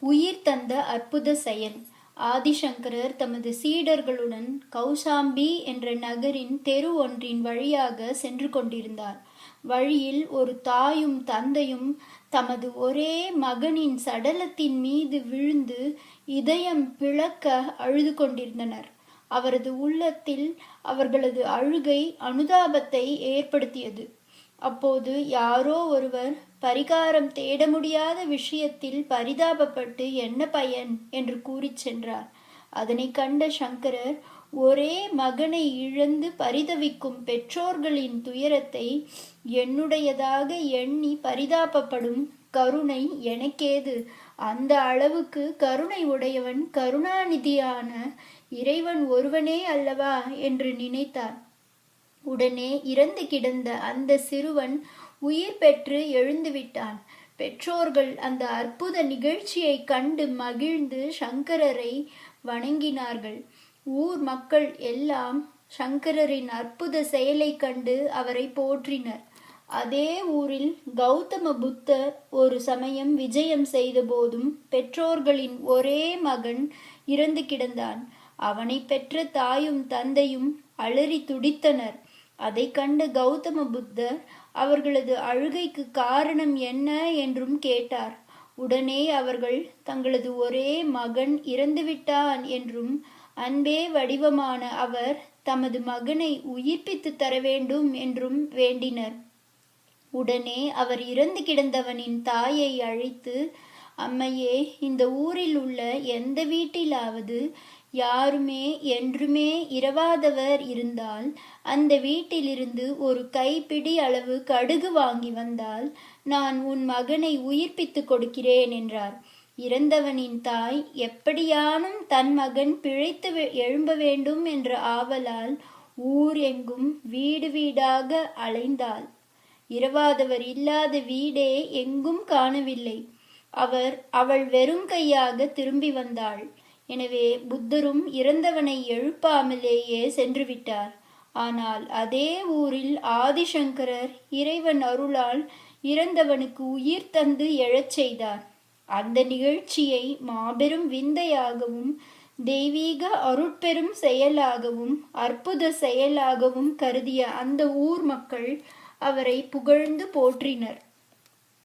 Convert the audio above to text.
உயிர் தந்த அற்புத செயல். ஆதிசங்கரர் தமது சீடர்களுடன் கௌசாம்பி என்ற நகரின் தெரு ஒன்றின் வழியாக சென்று கொண்டிருந்தார். வழியில் ஒரு தாயும் தந்தையும் தமது ஒரே மகனின் சடலத்தின் மீது விழுந்து இதயம் பிளக்க அழுது கொண்டிருந்தனர். அவரது உள்ளத்தில் அவர்களது அழுகை அனுதாபத்தை ஏற்படுத்தியது. அப்போது யாரோ ஒருவர் பரிகாரம் தேட முடியாத விஷயத்தில் பரிதாபப்பட்டு என்ன பயன் என்று கூறிச் சென்றார். அதனை கண்ட சங்கரர் ஒரே மகனை இழந்து பரிதவிக்கும் பெற்றோர்களின் துயரத்தை என்னுடையதாக எண்ணி பரிதாபப்படும் கருணை எனக்கேது? அந்த அளவுக்கு கருணை உடையவன் கருணாநிதியான இறைவன் ஒருவனே அல்லவா? என்று நினைத்தார். உடனே இறந்து கிடந்த அந்த சிறுவன் உயிர் பெற்று எழுந்துவிட்டான். பெற்றோர்கள் அந்த அற்புத நிகழ்ச்சியை கண்டு மகிழ்ந்து சங்கரரை வணங்கினார்கள். ஊர் மக்கள் எல்லாம் சங்கரரின் அற்புத செயலை கண்டு அவரை போற்றினர். அதே ஊரில் கௌதம புத்தர் ஒரு சமயம் விஜயம் செய்த போதும் பெற்றோர்களின் ஒரே மகன் இறந்து கிடந்தான். அவனை பெற்ற தாயும் தந்தையும் அலறி துடித்தனர். அதை கண்ட கௌதம புத்தர் அவர்களது அழுகைக்கு காரணம் என்ன என்றும் கேட்டார். உடனே அவர்கள் தங்களது ஒரே மகன் இறந்துவிட்டான் என்றும் அன்பே வடிவமான அவர் தமது மகனை உயிர்ப்பித்து தர வேண்டும் என்றும் வேண்டினர். உடனே அவர் இறந்து கிடந்தவனின் தாயை அழைத்து அம்மையே இந்த ஊரில் உள்ள எந்த வீட்டிலாவது யாருமே என்றுமே இரவாதவர் இருந்தால் அந்த வீட்டிலிருந்து ஒரு கைப்பிடி அளவு கடுகு வாங்கி வந்தால் நான் உன் மகனை உயிர்ப்பித்து கொடுக்கிறேன் என்றார். இறந்தவனின் தாய் எப்படியானும் தன் மகன் பிழைத்து எழும்ப வேண்டும் என்ற ஆவலால் ஊர் எங்கும் வீடு வீடாக அலைந்தாள். இரவாதவர் இல்லாத வீடே எங்கும் காணவில்லை. அவர் அவள் வெறும் கையாக திரும்பி வந்தாள். எனவே புத்தரும் இறந்தவனை எழுப்பாமலேயே சென்று விட்டார் ஆனால் அதே ஊரில் ஆதிசங்கரர் இறைவன் அருளால் இறந்தவனுக்கு உயிர் தந்து எழச் செய்தார். அந்த நிகழ்ச்சியை மாபெரும் விந்தையாகவும் தெய்வீக அருட்பெரும் செயலாகவும் அற்புத செயலாகவும் கருதிய அந்த ஊர் மக்கள் அவரை புகழ்ந்து போற்றினர்.